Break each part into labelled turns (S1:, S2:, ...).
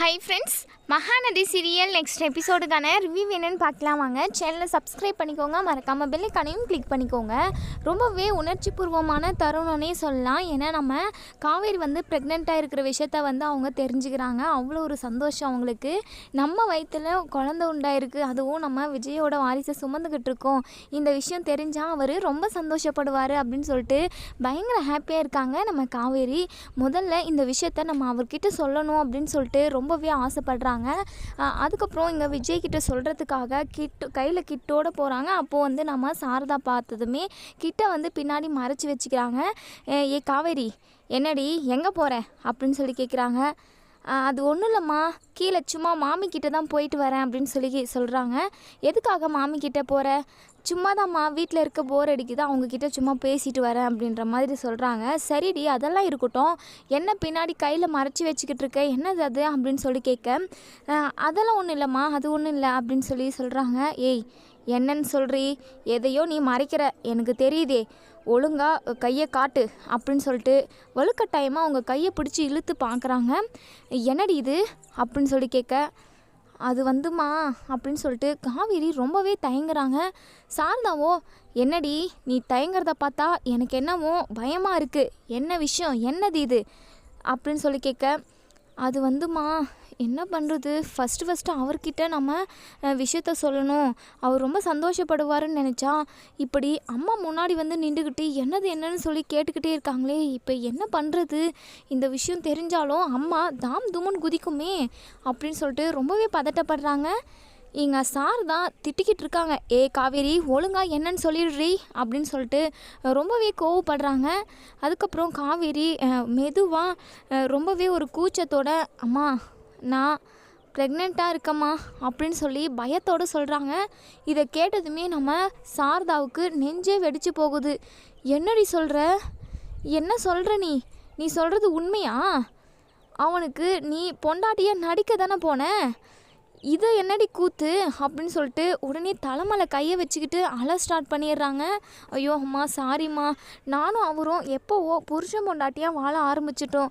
S1: Hi friends Mahanadi serial next எபிசோடுக்கான review என்னன்னு பார்க்கலாம் வாங்க. சேனலை சப்ஸ்கிரைப் பண்ணிக்கோங்க. மறக்காமல் பெல்லைக்கானையும் கிளிக் பண்ணிக்கோங்க. ரொம்பவே உணர்ச்சி பூர்வமான தருணம்னே சொல்லலாம். ஏன்னா நம்ம காவேரி வந்து ப்ரெக்னெண்ட்டாக இருக்கிற விஷயத்த வந்து அவங்க தெரிஞ்சுக்கிறாங்க. அவ்வளோ ஒரு சந்தோஷம் அவங்களுக்கு. நம்ம வயிற்றில் குழந்த உண்டாயிருக்கு. அதுவும் நம்ம விஜயோட வாரிசை சுமந்துக்கிட்டு இருக்கோம். இந்த விஷயம் தெரிஞ்சால் அவர் ரொம்ப சந்தோஷப்படுவார் அப்படின்னு சொல்லிட்டு பயங்கர ஹாப்பியாக இருக்காங்க நம்ம காவேரி. முதல்ல இந்த விஷயத்த நம்ம அவர்கிட்ட சொல்லணும் அப்படின்னு சொல்லிட்டு ரொம்ப ரொம்பவே ஆசைப்படுறாங்க. அதுக்கப்புறம் இங்கே விஜய் கிட்ட சொல்கிறதுக்காக கிட்டு கையில் கிட்டோடு போகிறாங்க அப்போது வந்து நம்ம சாரதா பார்த்ததுமே கிட்ட வந்து பின்னாடி மறைச்சி வச்சுக்கிறாங்க. "ஏ- காவேரி என்னடி எங்கே போகிற அப்படின்னு சொல்லி கேட்குறாங்க அது ஒன்றும் இல்லைம்மா. கீழே சும்மா மாமி தான் போயிட்டு வரேன் அப்படின்னு சொல்லி சொல்கிறாங்க எதுக்காக மாமி போகிற சும்மா தான்மா வீட்டில் இருக்க போர் அடிக்குது. அவங்கக்கிட்ட சும்மா பேசிட்டு வரேன் அப்படின்ற மாதிரி சொல்கிறாங்க சரிடி அதெல்லாம் இருக்கட்டும். என்ன பின்னாடி கையில் மறைச்சி வச்சுக்கிட்டு இருக்க? என்னது அது? அப்படின்னு சொல்லி கேட்க அதெல்லாம் ஒன்றும் இல்லைம்மா. அது ஒன்றும் இல்லை அப்படின்னு சொல்லி சொல்கிறாங்க ஏய் என்னன்னு சொல்கிறீ எதையோ நீ மறைக்கிற. எனக்கு தெரியுதே. ஒழுங்காக கையை காட்டு அப்படின்னு சொல்லிட்டு வலுக்கட்டாயமாக அவங்க கையை பிடிச்சி இழுத்து பார்க்குறாங்க. என்னடி இது? அப்படின்னு சொல்லி கேட்க அது வந்துமா? அப்படின்னு சொல்லிட்டு காவேரி ரொம்பவே தயங்குறாங்க. சாரதாவோ என்னடி நீ தயங்குறத பார்த்தா எனக்கு என்னமோ பயமாக இருக்குது என்ன விஷயம்? என்னது இது? அப்படின்னு சொல்லி கேட்க அது வந்துமா? என்ன பண்ணுறது ஃபஸ்ட்டு ஃபஸ்ட்டு அவர்கிட்ட நம்ம விஷயத்த சொல்லணும். அவர் ரொம்ப சந்தோஷப்படுவாருன்னு நினச்சா இப்படி அம்மா முன்னாடி வந்து நின்றுக்கிட்டு என்னது என்னன்னு சொல்லி கேட்டுக்கிட்டே இருக்காங்களே இப்போ என்ன பண்ணுறது இந்த விஷயம் தெரிஞ்சாலும் அம்மா தாம் தும்முன்னு குதிக்குமே அப்படின்னு சொல்லிட்டு ரொம்பவே பதட்டப்படுறாங்க. எங்கள் சார் தான் திட்டிக்கிட்டு இருக்காங்க. ஏ காவேரி ஒழுங்காக என்னன்னு சொல்லிடுறி அப்படின்னு சொல்லிட்டு ரொம்பவே கோவப்படுறாங்க. அதுக்கப்புறம் காவேரி மெதுவாக ரொம்பவே ஒரு கூச்சத்தோட அம்மா நான் ப்ரெக்னெண்ட்டாக இருக்கம்மா அப்படின்னு சொல்லி பயத்தோடு சொல்கிறாங்க இதை கேட்டதுமே நம்ம சாரதாவுக்கு நெஞ்சே வெடிச்சு போகுது. என்னடி சொல்கிற என்ன சொல்கிற நீ? நீ சொல்கிறது உண்மையா? அவனுக்கு நீ பொண்டாட்டியாக நடிக்க தானே போன? இது என்னடி கூத்து அப்படின்னு சொல்லிட்டு உடனே தலைமலை கையை வச்சுக்கிட்டு அழ ஸ்டார்ட் பண்ணிடுறாங்க. ஐயோ அம்மா சாரிம்மா நானும் அவரும் எப்போவோ புருஷன் பொண்டாட்டியாக வாழ ஆரம்பிச்சிட்டோம்.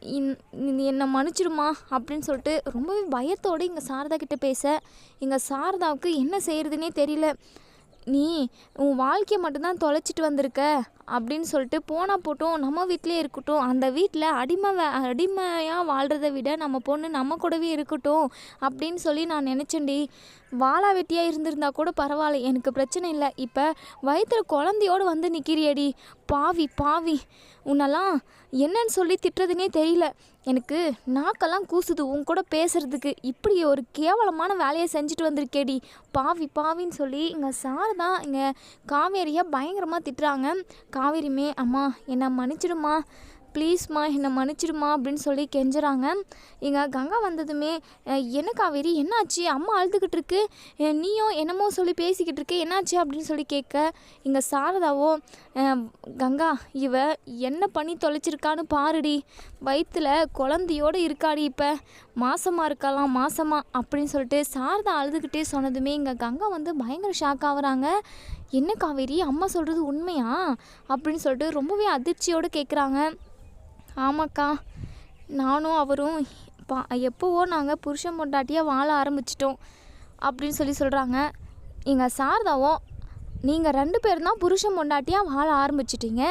S1: இன்- என்னை மன்னிச்சிடுமா அப்படின்னு சொல்லிட்டு ரொம்பவே பயத்தோடு இங்கே சாரதா கிட்டே பேச இங்கே சாரதாவுக்கு என்ன செய்கிறதுனே தெரியல. நீ உன் வாழ்க்கையை மட்டும்தான் தொலைச்சிட்டு வந்திருக்க அப்படின்னு சொல்லிட்டு போனால் போட்டும் நம்ம வீட்டிலே இருக்கட்டும். அந்த வீட்டில் அடிமை அடிமையாக வாழ்கிறத விட நம்ம பொண்ணு நம்ம கூடவே இருக்கட்டும் அப்படின்னு சொல்லி நான் நினச்சேன்டி வாழா வெட்டியாக இருந்திருந்தா கூட பரவாயில்ல எனக்கு பிரச்சனை இல்லை. இப்போ வயிற்றில் குழந்தையோடு வந்து நிற்கிறியடி பாவி பாவி. உன்னெல்லாம் என்னன்னு சொல்லி திட்டுறதுனே தெரியல. எனக்கு நாக்கெல்லாம் கூசுது உன் கூட பேசுறதுக்கு. இப்படி ஒரு கேவலமான வேலையை செஞ்சுட்டு வந்திருக்கேடி. பாவி பாவின்னு சொல்லி இங்கே சார் தான் இங்கே காவேரியை பயங்கரமாக திட்டுறாங்க. காவேரிமே அம்மா என்னை மன்னிச்சிடுமா ப்ளீஸ்மா என்னை மன்னிச்சிடுமா அப்படின்னு சொல்லி கெஞ்சுறாங்க. இங்கே கங்கா வந்ததுமே என்ன காவேரி என்னாச்சு? அம்மா அழுதுகிட்டு இருக்கு. நீயும் என்னமோ சொல்லி பேசிக்கிட்டு இருக்கு. என்னாச்சு அப்படின்னு சொல்லி கேட்க இங்கே சாரதாவோ கங்கா இவ என்ன பண்ணி தொலைச்சிருக்கான்னு பாருடி. வயிற்றுல குழந்தையோடு இருக்காடி இப்போ. மாசமாக இருக்கலாம் மாசமாக அப்படின்னு சொல்லிட்டு சாரதா அழுதுகிட்டே சொன்னதுமே இங்கே கங்கா வந்து பயங்கர ஷாக் ஆகுறாங்க. என்ன காவேரி அம்மா சொல்கிறது உண்மையா? அப்படின்னு சொல்லிட்டு ரொம்பவே அதிர்ச்சியோடு கேட்குறாங்க ஆமாக்கா. நானும் அவரும் பா எப்போவோ நாங்கள் புருஷன் பொண்டாட்டியாக வாழ ஆரம்பிச்சிட்டோம் அப்படின்னு சொல்லி சொல்கிறாங்க எங்கள் சாரதாவும் நீங்கள் ரெண்டு பேரும் தான் புருஷன் பொண்டாட்டியாக வாழ ஆரம்பிச்சிட்டீங்க.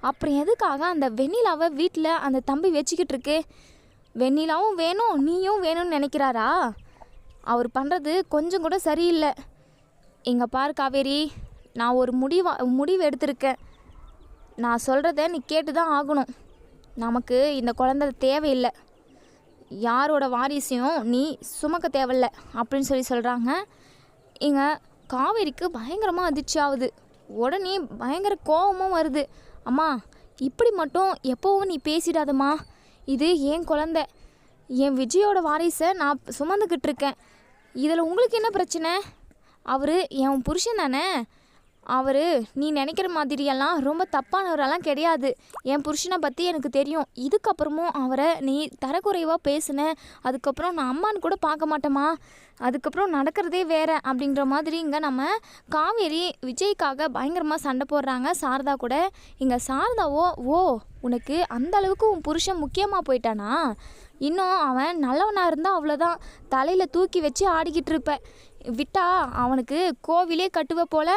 S1: அப்புறம் எதுக்காக அந்த வெண்ணிலாவை வீட்டில் அந்த தம்பி வச்சுக்கிட்டு இருக்கு? வெண்ணிலாவும் வேணும் நீயும் வேணும்னு நினைக்கிறாரா? அவர் பண்ணுறது கொஞ்சம் கூட சரியில்லை. எங்கள் பாரு காவேரி நான் ஒரு முடிவா முடிவு எடுத்திருக்கேன். நான் சொல்கிறத நீ கேட்டு தான் ஆகணும். நமக்கு இந்த குழந்தை தேவையில்லை. யாரோட வாரிசையும் நீ சுமக்க தேவையில்ல அப்படின்னு சொல்லி சொல்கிறாங்க இங்கே காவேரிக்கு பயங்கரமாக அதிர்ச்சி ஆகுது. உடனே பயங்கர கோபமும் வருது. அம்மா இப்படி மட்டும் எப்போவும் நீ பேசிடாதம்மா. இது என் குழந்தை. என் விஜயோட வாரிசை நான் சுமந்துக்கிட்டு இருக்கேன். இதில் உங்களுக்கு என்ன பிரச்சனை? அவர் என் புருஷன் தானே? அவர் நீ நினைக்கிற மாதிரியெல்லாம் ரொம்ப தப்பானவரெல்லாம் கிடையாது. என் புருஷனை பற்றி எனக்கு தெரியும். இதுக்கப்புறமும் அவரை நீ தரக்குறைவாக பேசுன. அதுக்கப்புறம் நான் அம்மான்னு கூட பார்க்க மாட்டேமா அதுக்கப்புறம் நடக்கிறதே வேற. அப்படிங்கிற மாதிரி இங்கே நம்ம காவேரி விஜய்க்காக பயங்கரமாக சண்டை போடுறாங்க சாரதா கூட. இங்கே சாரதாவோ ஓ உனக்கு அந்த அளவுக்கு உன் புருஷன் முக்கியமாக போயிட்டானா? இன்னும் அவன் நல்லவனாக இருந்தால் அவ்வளோதான் தலையில் தூக்கி வச்சு ஆடிக்கிட்டு இருப்பேன் விட்டா அவனுக்கு கோவிலே கட்டுவ போல.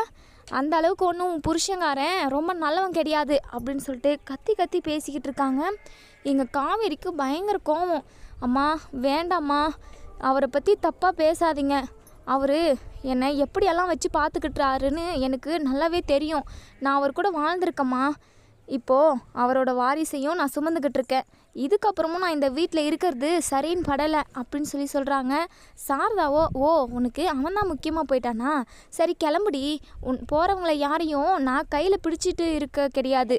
S1: அந்த அளவுக்கு ஒன்றும் புருஷங்காரன் ரொம்ப நல்லவன் கிடையாது அப்படின்னு சொல்லிட்டு கத்தி கத்தி பேசிக்கிட்டு இருக்காங்க. எங்கள் காவேரிக்கு பயங்கர கோவம். அம்மா வேண்டாம்மா அவரை பற்றி தப்பாக பேசாதீங்க. அவர் என்னை எப்படியெல்லாம் வச்சு பார்த்துக்கிட்டாருன்னு எனக்கு நல்லாவே தெரியும். நான் அவர் கூட வாழ்ந்திருக்கேம்மா. இப்போது அவரோட வாரிசையும் நான் சுமந்துக்கிட்டு இருக்கேன் இதுக்கப்புறமும் நான் இந்த வீட்டில் இருக்கிறது சரின்னு படலை அப்படின்னு சொல்லி சொல்கிறாங்க சாரதாவோ ஓ உனக்கு அவன் தான் முக்கியமாக போயிட்டானா? சரி கிளம்புடி. உன் போகிறவங்கள யாரையும் நான் கையில் பிடிச்சிட்டு இருக்க கிடையாது.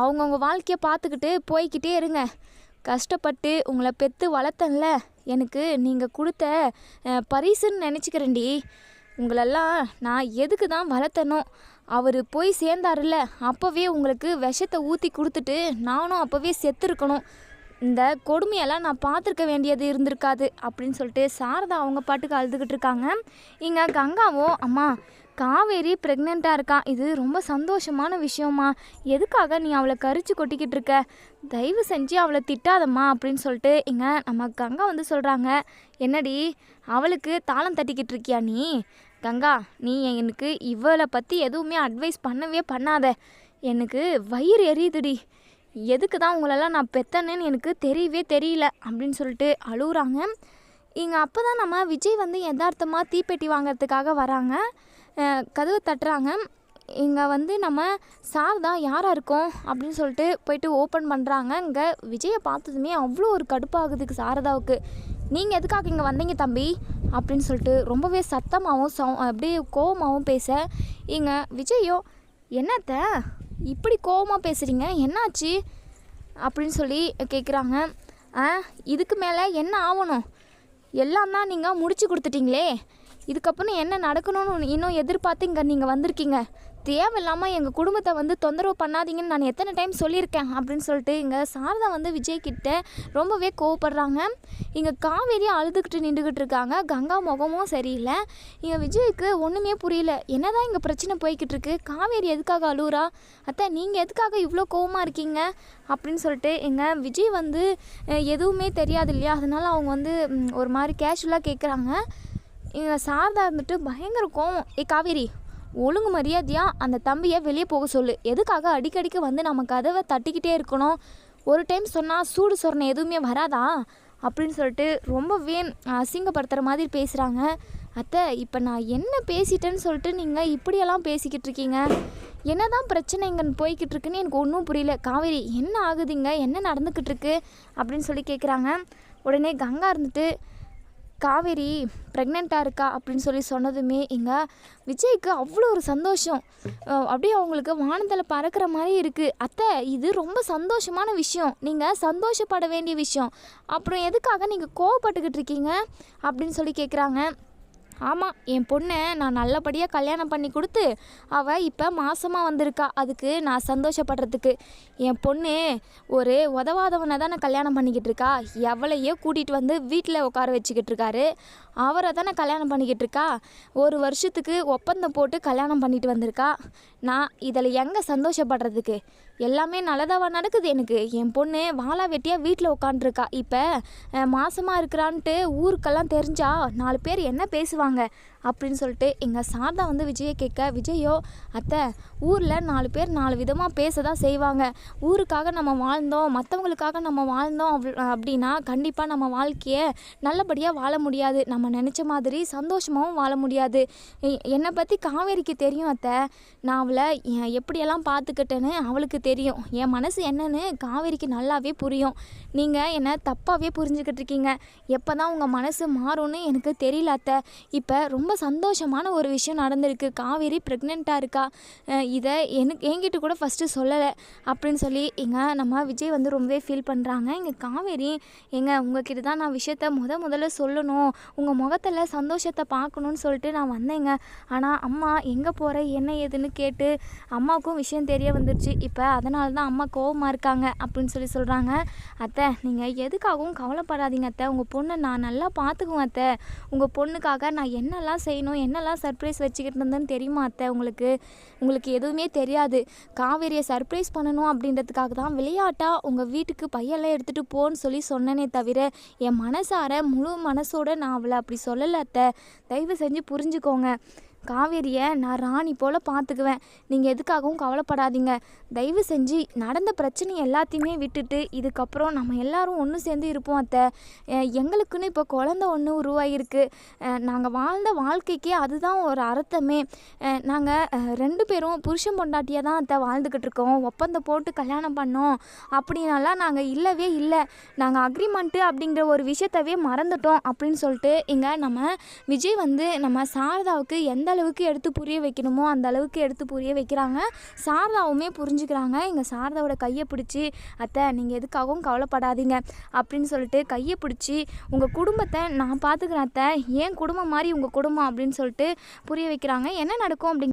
S1: அவங்கவுங்க வாழ்க்கையை பார்த்துக்கிட்டு போய்க்கிட்டே இருங்க. கஷ்டப்பட்டு உங்களை பெற்று வளர்த்தன்ல. எனக்கு நீங்கள் கொடுத்த பரிசுன்னு நினச்சிக்கிறேன்டி. உங்களெல்லாம் நான் எதுக்கு தான் வளர்த்தனோ அவர் போய் சேர்ந்தாருல்ல அப்போவே உங்களுக்கு விஷத்தை ஊற்றி கொடுத்துட்டு நானும் அப்போவே செத்துருக்கணும். இந்த கொடுமையெல்லாம் நான் பார்த்துருக்க வேண்டியது இருந்திருக்காது அப்படின்னு சொல்லிட்டு சாரதா அவங்க பாட்டுக்கு அழுதுகிட்டு இருக்காங்க. இங்கே கங்காவும் அம்மா காவேரி ப்ரெக்னெண்ட்டாக இருக்கா? இது ரொம்ப சந்தோஷமான விஷயமா? எதுக்காக நீ அவளை கரிச்சு கொட்டிக்கிட்டு இருக்க? தயவு செஞ்சு அவளை திட்டாதம்மா அப்படின்னு சொல்லிட்டு இங்க நம்ம கங்கா வந்து சொல்கிறாங்க என்னடி அவளுக்கு தாளம் தட்டிக்கிட்டு இருக்கியா நீ? கங்கா நீ எனக்கு இவளை பற்றி எதுவுமே அட்வைஸ் பண்ணவே பண்ணாத. எனக்கு வயிறு எரியுதுடி. எதுக்கு தான் உங்களெல்லாம் நான் பெத்தனேன்னு எனக்கு தெரியவே தெரியல அப்படின்னு சொல்லிட்டு அழுகுறாங்க இங்கே அப்போ தான் நம்ம விஜய் வந்து யதார்த்தமாக தீப்பெட்டி வாங்குறதுக்காக வராங்க. கதவு தட்டுறாங்க. இங்கே வந்து நம்ம சார் தான் யாராக இருக்கோம்? அப்படின்னு சொல்லிட்டு போயிட்டு ஓப்பன் பண்ணுறாங்க இங்கே விஜயை பார்த்ததுமே அவ்வளோ ஒரு கடுப்பாகுதுக்கு சாரதாவுக்கு. நீங்கள் எதுக்காக இங்கே வந்தீங்க தம்பி? அப்படின்னு சொல்லிட்டு ரொம்பவே சத்தமாகவும் சௌ அப்படியே கோவமாகவும் பேச இங்கே விஜயோ என்னத்த? இப்படி கோவமாக பேசுகிறீங்க என்னாச்சு? அப்படின்னு சொல்லி கேட்குறாங்க ஆ இதுக்கு மேலே என்ன ஆகணும் எல்லாம் தான் நீங்கள் முடிச்சு கொடுத்துட்டீங்களே? இதுக்கப்புறம் என்ன நடக்கணும்னு இன்னும் எதிர்பார்த்து இங்கே நீங்கள் வந்திருக்கீங்க. தேவையில்லாமல் எங்கள் குடும்பத்தை வந்து தொந்தரவு பண்ணாதீங்கன்னு நான் எத்தனை டைம் சொல்லியிருக்கேன் அப்படின்னு சொல்லிட்டு இங்கே சாரதா வந்து விஜய்கிட்ட ரொம்பவே கோவப்படுறாங்க. இங்கே காவேரி அழுதுகிட்டு நின்றுக்கிட்டு இருக்காங்க. கங்கா முகமும் சரியில்லை. இங்கே விஜய்க்கு ஒன்றுமே புரியல. என்னதான் இங்கே பிரச்சனை போய்கிட்டு இருக்கு? காவேரி எதுக்காக அழுகுறா அத்தை நீங்கள் எதுக்காக இவ்வளோ கோவமாக இருக்கீங்க? அப்படின்னு சொல்லிட்டு எங்கள் விஜய் வந்து எதுவுமே தெரியாது இல்லையா? அதனால அவங்க வந்து ஒரு மாதிரி கேஷுவலாக கேட்குறாங்க இங்கே சாரதா இருந்துட்டு பயங்கர கோவம். ஏ காவேரி ஒழுங்கு மரியாதையாக அந்த தம்பியை வெளியே போக சொல்லு. எதுக்காக அடிக்கடிக்கு வந்து நம்ம கதவை தட்டிக்கிட்டே இருக்கணும்? ஒரு டைம் சொன்னால் சூடு சொரணை எதுவுமே வராதா? அப்படின்னு சொல்லிட்டு ரொம்பவே அசிங்கப்படுத்துகிற மாதிரி பேசுகிறாங்க அத்தை இப்போ நான் என்ன பேசிட்டேன்னு சொல்லிட்டு நீங்கள் இப்படியெல்லாம் பேசிக்கிட்டு இருக்கீங்க? என்ன தான் பிரச்சனை இங்கன்னு போய்கிட்டு இருக்குன்னு எனக்கு ஒன்றும் புரியல. காவேரி என்ன ஆகுதுங்க என்ன நடந்துக்கிட்டு இருக்கு? அப்படின்னு சொல்லி கேட்குறாங்க உடனே கங்கா இருந்துட்டு காவேரி ப்ரெக்னெண்ட்டாக இருக்கா அப்படின்னு சொல்லி சொன்னதுமே இங்கே விஜய்க்கு அவ்வளோ ஒரு சந்தோஷம். அப்படியே அவங்களுக்கு வானத்தில் பறக்கிற மாதிரி இருக்குது அத்தை இது ரொம்ப சந்தோஷமான விஷயம். நீங்கள் சந்தோஷப்பட வேண்டிய விஷயம். அப்புறம் எதுக்காக நீங்கள் கோவப்பட்டுக்கிட்டு இருக்கீங்க? அப்படின்னு சொல்லி கேட்குறாங்க ஆமாம் என் பொண்ணை நான் நல்லபடியாக கல்யாணம் பண்ணி கொடுத்து அவள் இப்போ மாசமாக வந்திருக்கா. அதுக்கு நான் சந்தோஷப்படுறதுக்கு. என் பொண்ணு ஒரு உதவாதவனை தானே கல்யாணம் பண்ணிக்கிட்டு இருக்கா. எவளையோ கூட்டிகிட்டு வந்து வீட்டில் உட்கார வச்சுக்கிட்டு இருக்காரு. அவரை தானே கல்யாணம் பண்ணிக்கிட்டு இருக்கா. ஒரு வருஷத்துக்கு ஒப்பந்தம் போட்டு கல்யாணம் பண்ணிட்டு வந்திருக்கா. நான் இதில் எங்கே சந்தோஷப்படுறதுக்கு? எல்லாமே நல்லதாவா நடக்குது? எனக்கு என் பொண்ணு வாழா வெட்டியாக வீட்டில் உட்காண்ட்ருக்கா இப்போ மாசமாக இருக்கிறான்ட்டு ஊருக்கெல்லாம் தெரிஞ்சா நாலு பேர் என்ன பேசுவாங்க? அப்படின்னு சொல்லிட்டு எங்கள் சாரதா வந்து விஜயை கேட்க விஜயோ அத்தை ஊரில் நாலு பேர் நாலு விதமாக பேச தான் செய்வாங்க. ஊருக்காக நம்ம வாழ்ந்தோம் மற்றவங்களுக்காக நம்ம வாழ்ந்தோம் அப்படின்னா கண்டிப்பாக நம்ம வாழ்க்கையை நல்லபடியாக வாழ முடியாது. நம்ம நினச்ச மாதிரி சந்தோஷமாகவும் வாழ முடியாது. என்னை பற்றி காவேரிக்கு தெரியும் அத்தை. நான் அவளை எப்படியெல்லாம் பார்த்துக்கிட்டேன்னு அவளுக்கு தெரியும். என் மனசு என்னன்னு காவேரிக்கு நல்லாவே புரியும். நீங்கள் என்னை தப்பாகவே புரிஞ்சுக்கிட்டு இருக்கீங்க எப்போ தான் உங்கள் மனசு மாறும்னு எனக்கு தெரியல அத்தை. இப்போ ரொம்ப ரொம்ப சந்தோஷமான ஒரு விஷயம் நடந்திருக்கு. காவேரி ப்ரெக்னெண்ட்டாக இருக்கா? இதை எனக்கு என்கிட்ட கூட ஃபஸ்ட்டு சொல்லலை. அப்படின்னு சொல்லி எங்கள் நம்ம விஜய் வந்து ரொம்பவே ஃபீல் பண்ணுறாங்க எங்கள் காவேரி எங்க உங்ககிட்ட தான் நான் விஷயத்த முத முதல்ல சொல்லணும். உங்கள் முகத்தில் சந்தோஷத்தை பார்க்கணுன்னு சொல்லிட்டு நான் வந்தேங்க. ஆனால் அம்மா எங்கே போகிற என்ன ஏதுன்னு கேட்டு அம்மாவுக்கும் விஷயம் தெரிய வந்துருச்சு. இப்போ அதனால தான் அம்மா கோவமாக இருக்காங்க அப்படின்னு சொல்லி சொல்கிறாங்க அத்தை நீங்கள் எதுக்காகவும் கவலைப்படாதீங்க அத்தை. உங்கள் பொண்ணை நான் நல்லா பார்த்துக்குவேன் அத்தை. உங்கள் பொண்ணுக்காக நான் என்னெல்லாம் செய்யணும்? என்னெல்லாம் சர்ப்ரைஸ் வச்சுக்கிட்டு இருந்தேன்னு தெரியுமா அத்தை? உங்களுக்கு உங்களுக்கு எதுவுமே தெரியாது. காவேரியை சர்ப்ரைஸ் பண்ணணும் அப்படின்றதுக்காக தான் விளையாட்டாக உங்கள் வீட்டுக்கு பையெல்லாம் எடுத்துகிட்டு போன்னு சொல்லி சொன்னனே தவிர என் மனசார முழு மனசோட நான் அவளை அப்படி சொல்லலை அத்தை. தயவு செஞ்சு புரிஞ்சுக்கோங்க. காவேரியை நான் ராணி போல் பார்த்துக்குவேன் நீங்கள் எதுக்காகவும் கவலைப்படாதீங்க. தயவு செஞ்சு நடந்த பிரச்சனை எல்லாத்தையுமே விட்டுட்டு இதுக்கப்புறம் நம்ம எல்லாரும் ஒன்று சேர்ந்து இருப்போம் அத்தை. எங்களுக்குன்னு இப்போ குழந்த ஒன்று உருவாகிருக்கு நாங்கள் வாழ்ந்த வாழ்க்கைக்கே அதுதான் ஒரு அர்த்தமே. நாங்கள் ரெண்டு பேரும் புருஷன் பொண்டாட்டியாக தான் அத்தை வாழ்ந்துக்கிட்டு இருக்கோம். ஒப்பந்தம் போட்டு கல்யாணம் பண்ணோம். அப்படின்னாலாம் நாங்கள் இல்லவே இல்லை. நாங்கள் அக்ரிமெண்ட்டு அப்படிங்கிற ஒரு விஷயத்தவே மறந்துட்டோம் அப்படின்னு சொல்லிட்டு இங்கே நம்ம விஜய் வந்து நம்ம சாரதாவுக்கு எந்த அளவுக்கு எடுத்து புரிய வைக்கணுமோ அந்த அளவுக்கு எடுத்து புரிய வைக்கிறாங்க. சாரதாவுமே புரிஞ்சுக்கிறாங்க. எங்கள் சாரதாவோட கையை பிடிச்சி அத்தை நீங்கள் எதுக்காகவும் கவலைப்படாதீங்க அப்படின்னு சொல்லிட்டு கையை பிடிச்சி உங்கள் குடும்பத்தை நான் பார்த்துக்கிறேன் அத்தை. ஏன் குடும்பம் மாதிரி உங்கள் குடும்பம்? அப்படின்னு சொல்லிட்டு புரிய வைக்கிறாங்க. என்ன நடக்கும் அப்படிங்க